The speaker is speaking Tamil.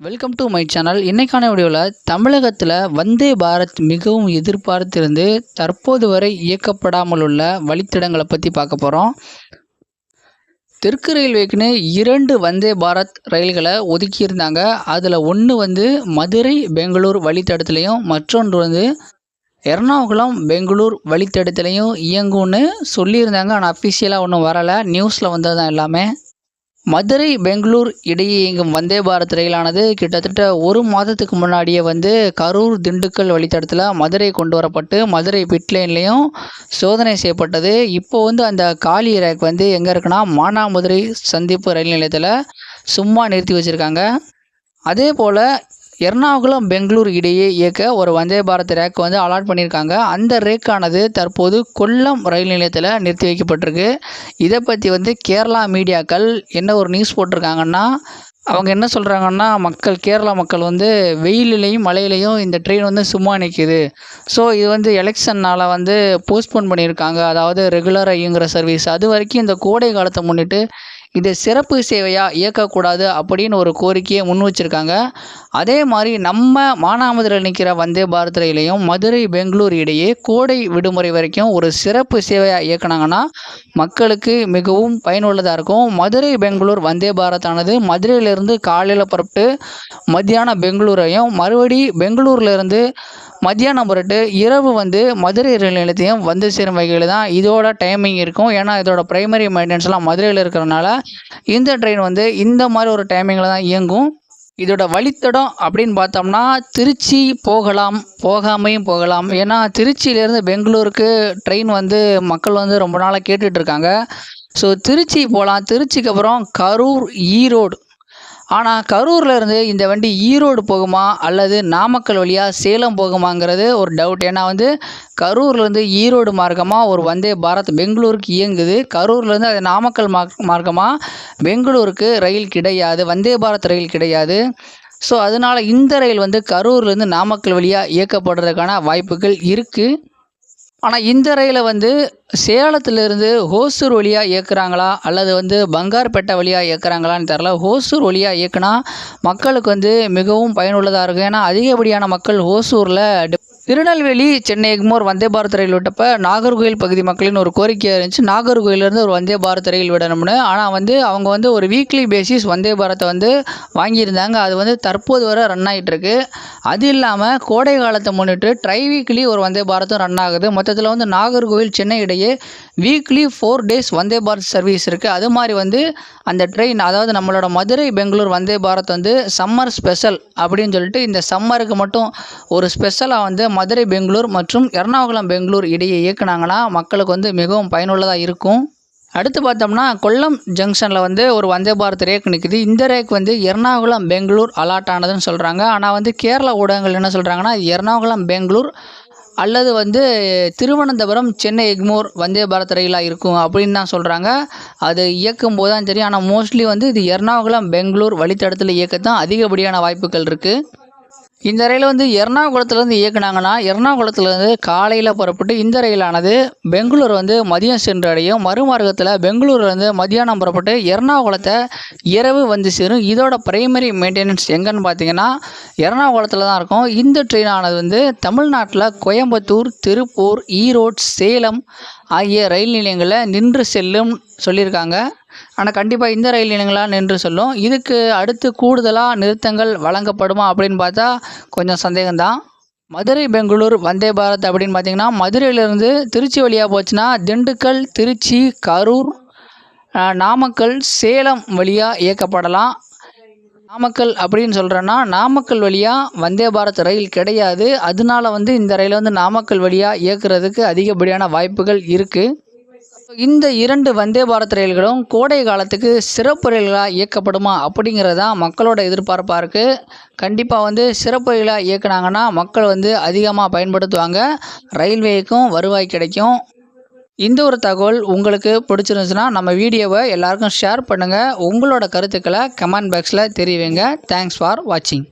வெல்கம் டு மை சேனல் இன்றைக்கான வீடியோவில் தமிழகத்தில் வந்தே பாரத் மிகவும் எதிர்பார்த்திருந்து தற்போது வரை இயக்கப்படாமல் உள்ள வழித்தடங்களை பற்றி பார்க்க போகிறோம் தெற்கு ரயில்வேக்குன்னு இரண்டு வந்தே பாரத் ரயில்களை ஒதுக்கியிருந்தாங்க அதில் ஒன்று வந்து மதுரை பெங்களூர் வழித்தடத்துலையும் மற்றொன்று வந்து எர்ணாகுளம் பெங்களூர் வழித்தடத்துலையும் இயங்கும்னு சொல்லியிருந்தாங்க. ஆனால் அஃபிஷியலாக ஒன்றும் வரலை. நியூஸில் வந்தது தான் எல்லாமே. மதுரை பெங்களூர் இடையே இயங்கும் வந்தே பாரத் ரயிலானது கிட்டத்தட்ட ஒரு மாதத்துக்கு முன்னாடியே வந்து கரூர் திண்டுக்கல் வழித்தடத்தில் மதுரை கொண்டு வரப்பட்டு மதுரை பிட்லைன்லேயும் சோதனை செய்யப்பட்டது. இப்போ வந்து அந்த காலி ரேக் வந்து எங்கே இருக்குன்னா மானாமதுரை சந்திப்பு ரயில் நிலையத்தில் சும்மா நிறுத்தி வச்சுருக்காங்க. அதே போல் எர்ணாகுளம் பெங்களூர் இடையே இயக்க ஒரு வந்தே பாரத் ரேக் வந்து அலாட் பண்ணியிருக்காங்க. அந்த ரேக்கானது தற்போது கொல்லம் ரயில் நிலையத்தில் நிறுத்தி வைக்கப்பட்டிருக்கு. இதை பற்றி வந்து கேரளா மீடியாக்கள் என்ன ஒரு நியூஸ் போட்டிருக்காங்கன்னா அவங்க என்ன சொல்கிறாங்கன்னா மக்கள் கேரளா மக்கள் வந்து வெயிலிலையும் மழையிலையும் இந்த ட்ரெயின் வந்து சும்மா நிற்கிது ஸோ இது வந்து எலெக்ஷன்னால் வந்து போஸ்ட்போன் பண்ணியிருக்காங்க. அதாவது ரெகுலராக இயங்குகிற சர்வீஸ் அது வரைக்கும் இந்த கோடை காலத்தை முன்னிட்டு இது சிறப்பு சேவையாக இயக்கக்கூடாது அப்படின்னு ஒரு கோரிக்கையை முன் வச்சுருக்காங்க. அதே மாதிரி நம்ம மானாமதுரையில் நிற்கிற வந்தே பாரத் ரயிலையும் மதுரை பெங்களூர் இடையே கோடை விடுமுறை வரைக்கும் ஒரு சிறப்பு சேவையாக இயக்குனாங்கன்னா மக்களுக்கு மிகவும் பயனுள்ளதாக இருக்கும். மதுரை பெங்களூர் வந்தே பாரத் ஆனது மதுரையிலேருந்து காலையில் புறப்பட்டு மத்தியானம் பெங்களூரையும் மறுபடி பெங்களூர்லேருந்து மத்தியானம் புறட்டு இரவு வந்து மதுரை ரயில் நிலையத்தையும் வந்து சேரும் வகையில் தான் இதோட டைமிங் இருக்கும். ஏன்னா இதோட ப்ரைமரி மெயின்டெனன்ஸ்லாம் மதுரையில் இருக்கிறனால இந்த ட்ரெயின் வந்து இந்த மாதிரி ஒரு டைமிங்கில் தான் இயங்கும். இதோட வழித்தடம் அப்படின்னு பார்த்தோம்னா திருச்சி போகலாம் போகாமையும் போகலாம். ஏன்னா திருச்சியிலேருந்து பெங்களூருக்கு ட்ரெயின் வந்து மக்கள் வந்து ரொம்ப நாளாக கேட்டுட்ருக்காங்க ஸோ திருச்சி போகலாம் திருச்சிக்கு அப்புறம் கரூர் ஈரோடு ஆனால் கரூரில் இருந்து இந்த வண்டி ஈரோடு போகுமா அல்லது நாமக்கல் வழியாக சேலம் போகுமாங்கிறது ஒரு டவுட் ஏன்னா வந்து கரூர்லேருந்து ஈரோடு மார்க்கமாக ஒரு வந்தே பாரத் பெங்களூருக்கு இயங்குது. கரூர்லேருந்து அது நாமக்கல் மார்க்கமாக பெங்களூருக்கு ரயில் கிடையாது வந்தே பாரத் ரயில் கிடையாது. ஸோ அதனால் இந்த ரயில் வந்து கரூர்லேருந்து நாமக்கல் வழியாக இயக்கப்படுறதுக்கான வாய்ப்புகள் இருக்குது ஆனால் இந்த ரயிலை வந்து சேலத்திலிருந்து ஹோசூர் வழியாக இயக்குறாங்களா? அல்லது வந்து பங்கார்பேட்டை வழியாக இயக்குறாங்களான்னு தெரில ஹோசூர் வழியாக இயக்குனா மக்களுக்கு வந்து மிகவும் பயனுள்ளதாக இருக்கும். ஏன்னா அதிகப்படியான மக்கள் ஹோசூரில் திருநெல்வேலி சென்னை எக்மோர் வந்தே பாரத் ரயில் விட்டப்ப நாகர்கோவில் பகுதி மக்களின் ஒரு கோரிக்கையாக இருந்துச்சு. நாகர்கோவிலேருந்து ஒரு வந்தே பாரத் ரயில் விடணும்னு. ஆனால் வந்து அவங்க வந்து ஒரு வீக்லி பேசிஸ் வந்தே பாரத்தை வந்து வாங்கியிருந்தாங்க. அது வந்து தற்போது வரை ரன் ஆகிட்டுருக்கு அது இல்லாமல் கோடை காலத்தை முன்னிட்டு ட்ரை வீக்லி ஒரு வந்தே பாரத்தும் ரன் ஆகுது. மொத்தத்தில் வந்து நாகர்கோவில் சென்னை இடையே weekly four days Vande Bharat service இருக்குது அது மாதிரி வந்து அந்த ட்ரெயின் அதாவது நம்மளோட மதுரை பெங்களூர் வந்தே பாரத் வந்து சம்மர் ஸ்பெஷல் அப்படின்னு சொல்லிட்டு இந்த சம்மருக்கு மட்டும் ஒரு ஸ்பெஷலாக வந்து மதுரை பெங்களூர் மற்றும் எர்ணாகுளம் பெங்களூர் இடையே இயக்குனாங்கன்னா மக்களுக்கு வந்து மிகவும் பயனுள்ளதாக இருக்கும். அடுத்து பார்த்தோம்னா கொல்லம் ஜங்ஷனில் வந்து ஒரு வந்தே பாரத் ரேக் நிற்குது இந்த ரேக் வந்து எர்ணாகுளம் பெங்களூர் அலாட் ஆனதுன்னு சொல்கிறாங்க ஆனால் வந்து கேரளா ஊடகங்கள் என்ன சொல்கிறாங்கன்னா எர்ணாகுளம் பெங்களூர் அல்லது வந்து திருவனந்தபுரம் சென்னை எக்மோர் வந்தே பாரத் ரயிலாக இருக்கும் அப்படின்னு தான் சொல்கிறாங்க அது இயக்கும் போது தான் தெரியும். ஆனால் மோஸ்ட்லி வந்து இது எர்ணாகுளம் பெங்களூர் வழித்தடத்தில் இயக்கத்தான் அதிகப்படியான வாய்ப்புகள் இருக்குது இந்த ரயில் வந்து எர்ணாகுளத்துலேருந்து இயக்குனாங்கன்னா எர்ணாகுளத்துலேருந்து காலையில் புறப்பட்டு இந்த ரயிலானது பெங்களூர் வந்து மதியம் சென்றடையும் மறுமார்க்கத்தில் பெங்களூர்லேருந்து மதியானம் புறப்பட்டு எர்ணாகுளத்தை இரவு வந்து சேரும். இதோட பிரைமரி மெயின்டெனன்ஸ் எங்கன்னு பார்த்தீங்கன்னா எர்ணாகுளத்தில் தான் இருக்கும். இந்த ட்ரெயினானது வந்து தமிழ்நாட்டில் கோயம்புத்தூர் திருப்பூர் ஈரோடு சேலம் ஆகிய ரயில் நிலையங்களில் நின்று செல்லும் சொல்லியிருக்காங்க. ஆனால் கண்டிப்பாக இந்த ரயில் நிலையங்களாக நின்று சொல்லும். இதுக்கு அடுத்து கூடுதலாக நிறுத்தங்கள் வழங்கப்படுமா அப்படின்னு பார்த்தா கொஞ்சம் சந்தேகம்தான். மதுரை பெங்களூர் வந்தே பாரத் அப்படின்னு பார்த்தீங்கன்னா மதுரையிலேருந்து திருச்சி வழியாக போச்சுன்னா திண்டுக்கல் திருச்சி கரூர் நாமக்கல் சேலம் வழியாக இயக்கப்படலாம். நாமக்கல் அப்படின்னு சொல்கிறேன்னா நாமக்கல் வழியாக வந்தே பாரத் ரயில் கிடையாது. அதனால வந்து இந்த ரயில் வந்து நாமக்கல் வழியாக இயக்குறதுக்கு அதிகப்படியான வாய்ப்புகள் இருக்குது இந்த இரண்டு வந்தே பாரத் ரயில்களும் கோடை காலத்துக்கு சிறப்பு ரயில்களாக இயக்கப்படுமா அப்படிங்கிறது தான் மக்களோட எதிர்பார்ப்பாக இருக்குது கண்டிப்பாக வந்து சிறப்பு ரயிலாக இயக்குனாங்கன்னா மக்கள் வந்து அதிகமாக பயன்படுத்துவாங்க. ரயில்வேக்கும் வருவாய் கிடைக்கும். இந்த ஒரு தகவல் உங்களுக்கு பிடிச்சிருந்துச்சுன்னா நம்ம வீடியோவை எல்லாருக்கும் ஷேர் பண்ணுங்கள் உங்களோட கருத்துக்களை கமெண்ட் பாக்ஸில் தெரிவிங்க. தேங்க்ஸ் ஃபார் வாட்சிங்